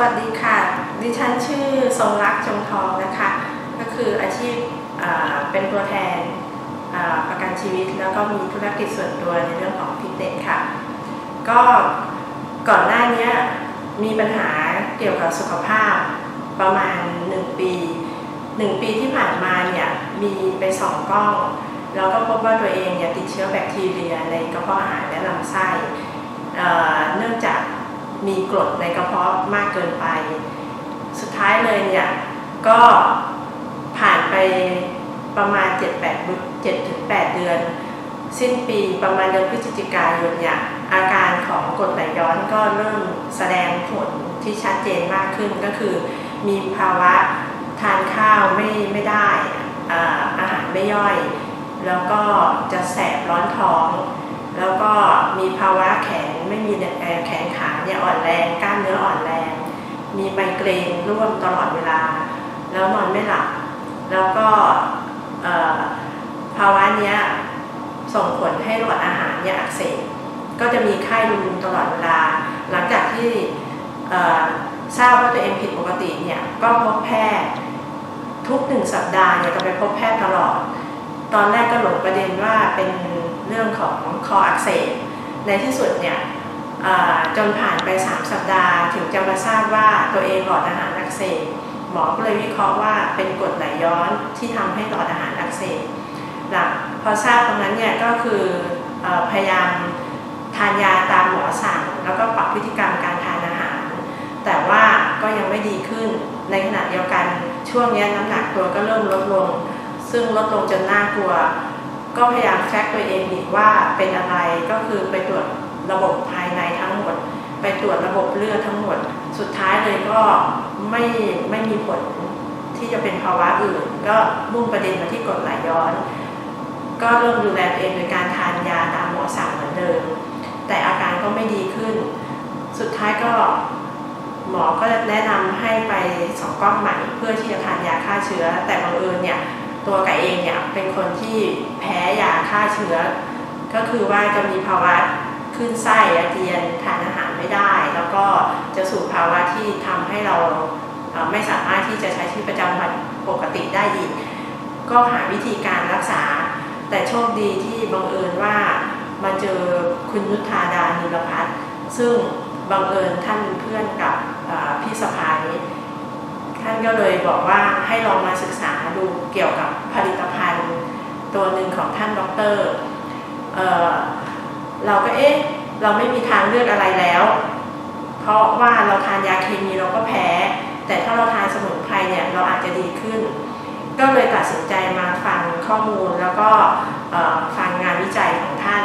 วัสดีค่ะ ดิฉันชื่อทรงรักจงทองนะคะ ก็คืออาชีพเป็นตัวแทนประกันชีวิต แล้วก็มีธุรกิจส่วนตัวในเรื่องของฟิตเนสค่ะ ก็ก่อนหน้านี้มีปัญหาเกี่ยวกับสุขภาพประมาณ 1 ปี 1 ปีที่ผ่านมาเนี่ยมีไปสองกล้อง แล้วก็พบว่าตัวเองเนี่ยติดเชื้อแบคทีเรียในกระเพาะอาหารและลำไส้เนื่องจาก มีกรดในกระเพาะมากเกินไป สุดท้ายเลยเนี่ยก็ผ่านไปประมาณ 7-8บุ7ถึง8เดือน สิ้นปีประมาณเดือนพฤศจิกายนเนี่ยอาการของกรดไหลย้อนก็เริ่มแสดงผลที่ชัดเจนมากขึ้นก็คือ มีภาวะทานข้าวไม่ไม่ได้อ่าอาหารไม่ย่อย แล้วก็จะแสบร้อนท้อง แล้วก็มีภาวะแขนไม่มีเอ่อแขนขาเนี่ยอ่อนแรงกล้ามเนื้ออ่อนแรง มีไมเกรนร่วมตลอดเวลา แล้วนอนไม่หลับ แล้วก็ภาวะเนี้ยส่งผลให้หลอดอาหารเนี่ยอักเสบก็จะมีไข้รุนตลอดเวลา หลังจากที่ทราบว่าตัวเองผิดปกติเนี่ยก็พบแพทย์ทุกหนึ่งสัปดาห์เนี่ยจะไปพบแพทย์ตลอด ตอนแรกก็หลงประเด็นว่าเป็น เรื่องของคออักเสบในที่สุดเนี่ยจนผ่านไป 3 สัปดาห์ถึงจะมาทราบว่าตัวเองหลอดอาหารอักเสบหมอก็เลยวิเคราะห์ว่าเป็นกรดไหลย้อนที่ทำให้หลอดอาหารอักเสบหลังพอทราบตรงนั้นเนี่ยก็คืออพยายามทานยาตามหมอสั่ง แล้วก็ปรับพฤติกรรมการทานอาหาร แต่ว่าก็ยังไม่ดีขึ้นในขณะเดียวกันช่วงนี้น้ำหนักตัวก็เริ่มลดลง ซึ่งลดลงจนน่ากลัว ก็พยายามแทรกตัวเองอีกว่าเป็นอะไรก็คือไปตรวจระบบภายในทั้งหมด ไปตรวจระบบเลือดทั้งหมด สุดท้ายเลยก็ไม่ไม่มีผลที่จะเป็นภาวะอื่น ก็มุ่งประเด็นมาที่กรดไหลย้อน ก็เริ่มดูแลตัวเองโดยการทานยาตามหมอสั่งเหมือนเดิมแต่อาการก็ไม่ดีขึ้น สุดท้ายก็หมอก็แนะนำให้ไปสองกล้องใหม่เพื่อที่จะทานยาฆ่าเชื้อ แต่บังเอิญเนี่ย ตัวไก่เองเนี่ยเป็นคนที่แพ้ยาฆ่าเชื้อ ก็คือว่าจะมีภาวะขึ้นไส้อาเจียนทานอาหารไม่ได้ แล้วก็จะสู่ภาวะที่ทำให้เราไม่สามารถที่จะใช้ชีวิตประจำวันปกติได้อีก ก็หาวิธีการรักษา แต่โชคดีที่บังเอิญว่ามาเจอคุณนุธาดานิรพัฒน์ซึ่งบังเอิญท่านเป็นเพื่อนกับพี่สะพาย ท่านก็เลยบอกว่าให้ลองมาศึกษาดูเกี่ยวกับผลิตภัณฑ์ ตัวหนึ่งของท่านด็อกเตอร์เราก็เอ๊ะเราไม่มีทางเลือกอะไรแล้ว เพราะว่าเราทานยาเคมีเราก็แพ้ แต่ถ้าเราทานสมุนไพรเนี่ยเราอาจจะดีขึ้น ก็เลยตัดสินใจมาฟังข้อมูลแล้วก็ฟังงานวิจัยของท่าน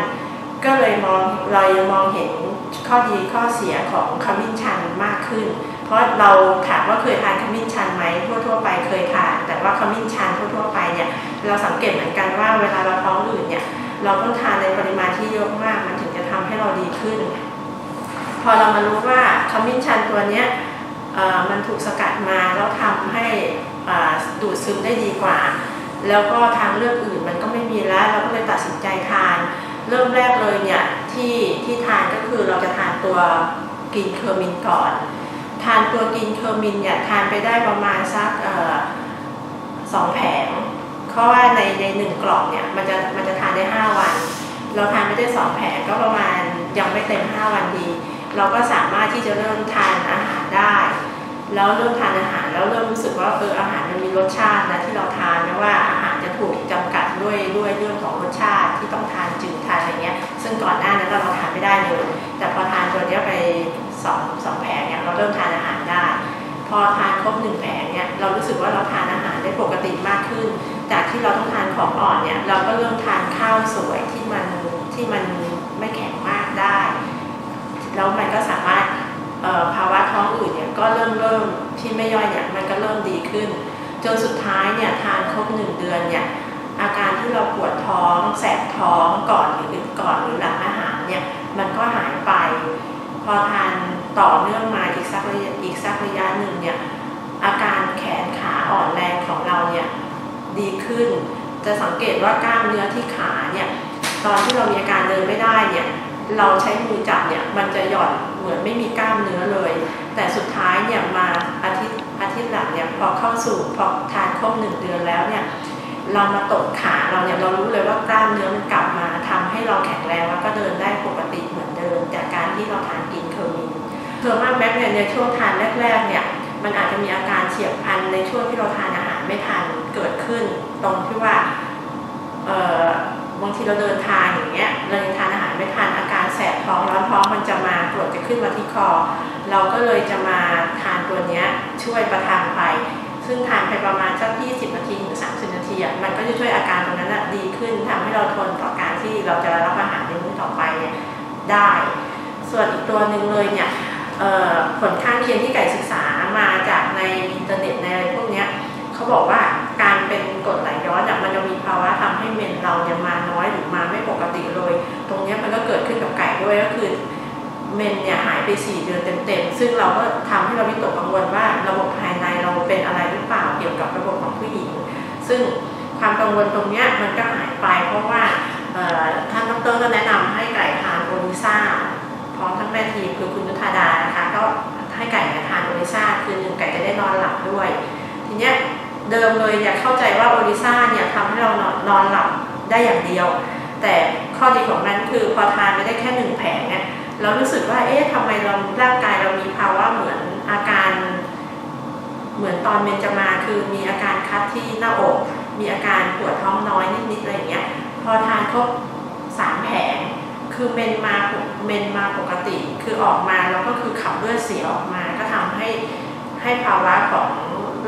ก็เลยมองเรายังมองเห็นข้อดีข้อเสียของขมิ้นชันมากขึ้น เพราะเราถามว่าเคยทานขมิ้นชันไหมทั่วๆไปเคยทาน แต่ว่าขมิ้นชันทั่วๆไปเนี่ย เราสังเกตเหมือนกันว่าเวลาเราท้องอืดเนี่ย เราต้องทานในปริมาณที่เยอะมากมันถึงจะทำให้เราดีขึ้น พอเรามารู้ว่าขมิ้นชันตัวเนี้ยมันถูกสกัดมาแล้วทำให้ดูดซึมได้ดีกว่า แล้วก็ทางเลือกอื่นมันก็ไม่มีแล้ว เราก็เลยตัดสินใจทาน เริ่มแรกเลยเนี่ยที่ที่ทานก็คือเราจะทานตัวกินเคอร์มินก่อน ทานตัวกินเคอร์มินเนี่ยทานไปได้ประมาณสักสองแผงเพราะว่าในในหนึ่งกล่องเนี่ยมันจะมันจะทานได้ 5 วัน เราทานไม่ได้สองแผงก็ประมาณยังไม่เต็ม 5 วันดี เราก็สามารถที่จะเริ่มทานอาหารได้ แล้วเริ่มทานอาหารแล้วเริ่มรู้สึกว่าเอออาหารมันมีรสชาตินะที่เราทานไม่ว่าอาหารจะถูกจำกัดด้วยด้วยเรื่องของรสชาติที่ต้องทานจืดทานอะไรเงี้ยซึ่งก่อนหน้านั้นเราทานไม่ได้เลยแต่พอทานตัวเนี้ยไปสองสองแผง เราเริ่มทานอาหารได้ พอทานครบหนึ่งแผงเนี่ยเรารู้สึกว่าเราทานอาหารได้ปกติมากขึ้น จากที่เราต้องทานของอ่อนเนี่ยเราก็เริ่มทานข้าวสวยที่มันที่มันไม่แข็งมากได้แล้วมันก็สามารถภาวะท้องอืดเนี่ยก็เริ่มเริ่มที่ไม่ย่อยเนี่ยมันก็เริ่มดีขึ้น จนสุดท้ายเนี่ยทานครบหนึ่งเดือนเนี่ยอาการที่เราปวดท้องแสบท้องก่อนหรือก่อนหรือหลังอาหารเนี่ยมันก็หายไป พอทาน ต่อเนื่องมาอีกสักระยะอีกสักระยะหนึ่งเนี่ยอาการแขนขาอ่อนแรงของเราเนี่ยดีขึ้น จะสังเกตว่ากล้ามเนื้อที่ขาเนี่ยตอนที่เรามีอาการเดินไม่ได้เนี่ยเราใช้มือจับเนี่ยมันจะหย่อนเหมือนไม่มีกล้ามเนื้อเลย แต่สุดท้ายเนี่ยมาอาทิตย์อาทิตย์หลังเนี่ยพอเข้าสู่พอทานครบหนึ่งเดือนแล้วเนี่ยเรามาตกขาเราเนี่ยเรารู้เลยว่ากล้ามเนื้อมันกลับมาทำให้เราแข็งแรงแล้วก็เดินได้ปกติเหมือนเดิมจากการที่เราทานกินเคอร์มิ เทอร์มาแม็กเนี่ยในช่วงทานแรกๆเนี่ยมันอาจจะมีอาการเฉียบพลันในช่วงที่เราทานอาหารไม่ทันเกิดขึ้น ตรงที่ว่าเออบางทีเราเดินทางอย่างเงี้ยเรายังทานอาหารไม่ทันอาการแสบท้องร้อนท้องมันจะมากรดจะขึ้นมาที่คอ เราก็เลยจะมาทานตัวเนี้ยช่วยประทังไป ซึ่งทานไปประมาณสัก20นาทีถึง30นาทีมันก็จะช่วยอาการตรงนั้นอะดีขึ้นทำให้เราทนต่อการที่เราจะรับอาหารในมื้อต่อไปเนี่ยได้ ส่วนอีกตัวหนึ่งเลยเนี่ย ผลข้างเคียงที่ไก่ศึกษามาจากในอินเทอร์เน็ตในอะไรพวกนี้เขาบอกว่าการเป็นกรดไหลย้อนมันจะมีภาวะทำให้เมนเราเนี่ยมาน้อยหรือมาไม่ปกติเลย ตรงนี้มันก็เกิดขึ้นกับไก่ด้วยก็คือเมนเนี่ยหายไป4เดือนเต็มๆ ซึ่งเราก็ทำให้เราวิตกกังวลว่าระบบภายในเราเป็นอะไรหรือเปล่าเกี่ยวกับระบบของผู้หญิง ซึ่งความกังวลตรงนี้มันก็หายไปเพราะว่าเอ่อท่านดรก็แนะนำให้ไก่ทานโอลิซ่า พร้อมทั้งแม่ทีมคือคุณยุทธาดานะคะก็ให้ไก่เนี่ยทานโอลิซ่าคือหนึ่งไก่จะได้นอนหลับด้วย ทีเนี้ยเดิมเลยอยากเข้าใจว่าโอลิซ่าเนี่ยทำให้เรานอนนอนหลับได้อย่างเดียว แต่ข้อดีของมันคือพอทานไปได้แค่หนึ่งแผงเนี่ยเรารู้สึกว่าเอ๊ะทำไมเราร่างกายเรามีภาวะเหมือนอาการ เหมือนตอนเมนจะมาคือมีอาการคัดที่หน้าอก มีอาการปวดท้องน้อยนิดๆอะไรอย่างเงี้ยพอทานครบสามแผง คือเมนมาเมนมาปกติ คือออกมาแล้วก็คือขับเลือดเสียออกมา ก็ทำให้ให้ภาวะของ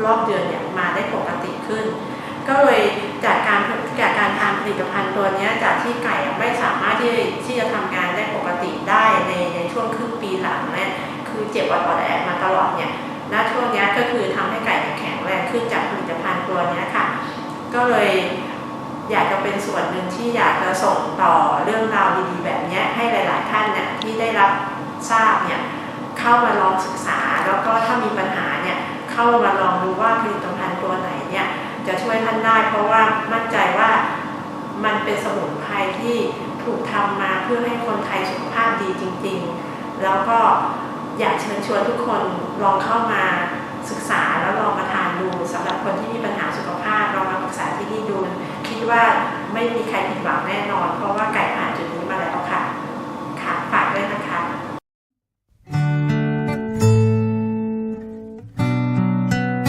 รอบเดือนเนี่ยมาได้ปกติขึ้น ก็เลยจากการจากการทานผลิตภัณฑ์ตัวเนี้ยจากที่ไก่ไม่สามารถที่ที่จะทำงานได้ปกติได้ในในช่วงครึ่งปีหลังเนี่ยคือเจ็บออดๆแอดๆมาตลอดเนี่ยณช่วงนี้ก็คือทำให้ไก่แข็งแรงขึ้นจากผลิตภัณฑ์ตัวนี้ค่ะ ก็เลย อยากจะเป็นส่วนหนึ่งที่อยากจะส่งต่อเรื่องราวดีๆแบบเนี้ยให้หลาย ๆ ท่านเนี่ยที่ได้รับทราบเนี่ยเข้ามาลองศึกษา แล้วก็ถ้ามีปัญหาเนี่ยเข้ามาลองดูว่าผลิตภัณฑ์ตัวไหนเนี่ยจะช่วยท่านได้ เพราะว่ามั่นใจว่ามันเป็นสมุนไพรที่ถูกทำมาเพื่อให้คนไทยสุขภาพดีจริง ๆ แล้วก็อยากเชิญชวนทุกคนลองเข้ามาศึกษาแล้วลองมา ว่าไม่มีใครผิดหวังแน่นอน เพราะว่าไก่ผ่านจุดนี้มาแล้ว